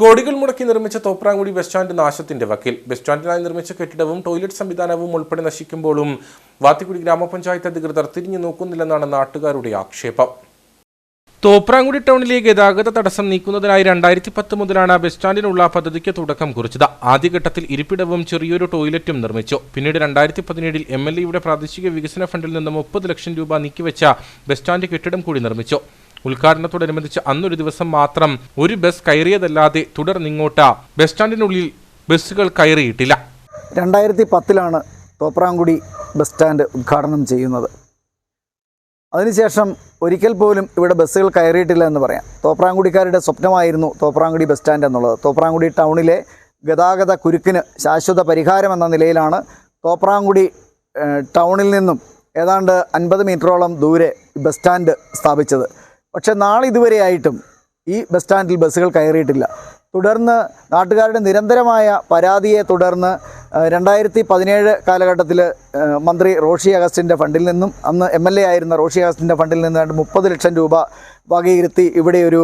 കോടികൾ മുടക്കി നിർമ്മിച്ച തോപ്രാങ്കുടി ബസ് സ്റ്റാൻഡ് നാശത്തിന്റെ വക്കിൽ. ബസ് സ്റ്റാൻഡിനായി നിർമ്മിച്ച കെട്ടിടവും ടോയ്ലറ്റ് സംവിധാനവും ഉൾപ്പെടെ നശിക്കുമ്പോഴും വാത്തിക്കുടി ഗ്രാമപഞ്ചായത്ത് അധികൃതർ തിരിഞ്ഞു നോക്കുന്നില്ലെന്നാണ് നാട്ടുകാരുടെ ആക്ഷേപം. തോപ്രാങ്കുടി ടൗണിലെ ഗതാഗത തടസ്സം നീക്കുന്നതിനായി രണ്ടായിരത്തി പത്ത് മുതലാണ് ബസ് സ്റ്റാൻഡിനുള്ള പദ്ധതിക്ക് തുടക്കം കുറിച്ചത്. ആദ്യഘട്ടത്തിൽ ഇരിപ്പിടവും ചെറിയൊരു ടോയ്ലറ്റും നിർമ്മിച്ചു. പിന്നീട് രണ്ടായിരത്തി പതിനേഴിൽ എം എൽ എയുടെ പ്രാദേശിക വികസന ഫണ്ടിൽ നിന്ന് മുപ്പത് ലക്ഷം രൂപ നീക്കിവെച്ച ബസ് സ്റ്റാൻഡ് കെട്ടിടം കൂടി നിർമ്മിച്ചു. ഉദ്ഘാടനത്തോടനുബന്ധിച്ച് അന്നൊരു ദിവസം മാത്രം ഒരു ബസ് കയറിയതല്ലാതെ തുടർന്നിങ്ങോട്ട് ബസ് സ്റ്റാൻഡിനുള്ളിൽ ബസ്സുകൾ കയറിയിട്ടില്ല. രണ്ടായിരത്തി പത്തിലാണ് തോപ്രാങ്കുടി ബസ് സ്റ്റാൻഡ് ഉദ്ഘാടനം ചെയ്യുന്നത്. അതിനുശേഷം ഒരിക്കൽ പോലും ഇവിടെ ബസ്സുകൾ കയറിയിട്ടില്ല എന്ന് പറയാം. തോപ്രാങ്കുടിക്കാരുടെ സ്വപ്നമായിരുന്നു തോപ്രാങ്കുടി ബസ് സ്റ്റാൻഡ് എന്നുള്ളത്. തോപ്രാങ്കുടി ടൗണിലെ ഗതാഗത കുരുക്കിന് ശാശ്വത പരിഹാരം എന്ന നിലയിലാണ് തോപ്രാങ്കുടി ടൗണിൽ നിന്നും ഏതാണ്ട് അൻപത് മീറ്ററോളം ദൂരെ ബസ് സ്റ്റാൻഡ് സ്ഥാപിച്ചത്. പക്ഷേ നാളെ ഇതുവരെയായിട്ടും ഈ ബസ് സ്റ്റാൻഡിൽ ബസ്സുകൾ കയറിയിട്ടില്ല. തുടർന്ന് നാട്ടുകാരുടെ നിരന്തരമായ പരാതിയെ തുടർന്ന് രണ്ടായിരത്തി പതിനേഴ് കാലഘട്ടത്തിൽ മന്ത്രി റോഷി അഗസ്റ്റിന്റെ ഫണ്ടിൽ നിന്നും അന്ന് എം എൽ എ ആയിരുന്ന റോഷി അഗസ്റ്റിന്റെ ഫണ്ടിൽ നിന്ന് മുപ്പത് ലക്ഷം രൂപ വകയിരുത്തി ഇവിടെ ഒരു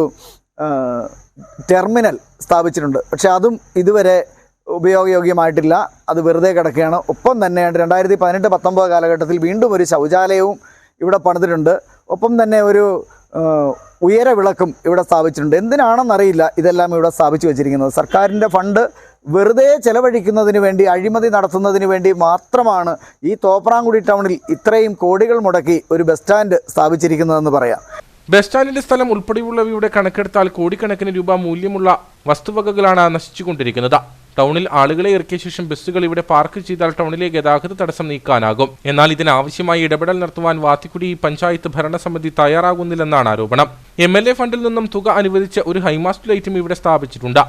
ടെർമിനൽ സ്ഥാപിച്ചിട്ടുണ്ട്. പക്ഷേ അതും ഇതുവരെ ഉപയോഗയോഗ്യമായിട്ടില്ല. അത് വെറുതെ കിടക്കുകയാണ്. ഒപ്പം തന്നെ രണ്ടായിരത്തി പതിനെട്ട് പത്തൊമ്പത് കാലഘട്ടത്തിൽ വീണ്ടും ഒരു ശൗചാലയവും ഇവിടെ പണിതിട്ടുണ്ട്. ഒപ്പം തന്നെ ഒരു ആ, ഉയര വിളക്കും ഇവിടെ സ്ഥാപിച്ചിട്ടുണ്ട്. എന്തിനാണെന്നറിയില്ല ഇതെല്ലാം ഇവിടെ സ്ഥാപിച്ചു വെച്ചിരിക്കുന്നത്. സർക്കാരിന്റെ ഫണ്ട് വെറുതെ ചെലവഴിക്കുന്നതിന് വേണ്ടി അഴിമതി നടത്തുന്നതിന് വേണ്ടി മാത്രമാണ് ഈ തോപ്രാങ്കുടി ടൗണിൽ ഇത്രയും കോടികൾ മുടക്കി ഒരു ബസ് സ്റ്റാൻഡ് സ്ഥാപിച്ചിരിക്കുന്നതെന്ന് പറയാം. ബസ് സ്റ്റാൻഡിന്റെ സ്ഥലം ഉൾപ്പെടെയുള്ളവയുടെ കണക്കെടുത്താൽ കോടിക്കണക്കിന് രൂപ മൂല്യമുള്ള വസ്തുവകകളാണ് നശിച്ചുകൊണ്ടിരിക്കുന്നത്. ടൗണിൽ ആളുകളെ ഇറക്കിയ ശേഷം ബസ്സുകൾ ഇവിടെ പാർക്ക് ചെയ്താൽ ടൗണിലെ ഗതാഗത തടസ്സം നീക്കാനാകും. എന്നാൽ ഇതിനാവശ്യമായി ഇടപെടൽ നടത്തുവാൻ വാത്തിക്കുടി പഞ്ചായത്ത് ഭരണസമിതി തയ്യാറാകുന്നില്ലെന്നാണ് ആരോപണം. എം എൽ എ ഫണ്ടിൽ നിന്നും തുക അനുവദിച്ച ഒരു ഹൈമാസ്റ്റ് ലൈറ്റും ഇവിടെ സ്ഥാപിച്ചിട്ടുണ്ട്.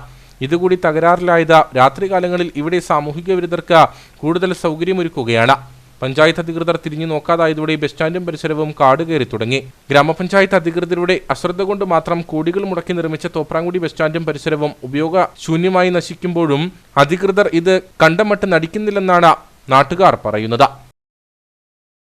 ഇതുകൂടി തകരാറിലായത് രാത്രികാലങ്ങളിൽ ഇവിടെ സാമൂഹിക വിരുദ്ധർക്ക് കൂടുതൽ സൗകര്യമൊരുക്കുകയാണ്. പഞ്ചായത്ത് അധികൃതർ തിരിഞ്ഞു നോക്കാതായതോടെ ബസ് സ്റ്റാൻഡും പരിസരവും കാട് കയറി തുടങ്ങി. ഗ്രാമപഞ്ചായത്ത് അധികൃതരുടെ അശ്രദ്ധ കൊണ്ട് മാത്രം കോടികൾ മുടക്കി നിർമ്മിച്ച തോപ്രാങ്കുടി ബസ് സ്റ്റാൻഡും പരിസരവും ഉപയോഗശൂന്യമായി നശിക്കുമ്പോഴും അധികൃതർ ഇത് കണ്ടമട്ട് നടിക്കുന്നില്ലെന്നാണ് നാട്ടുകാർ പറയുന്നത്.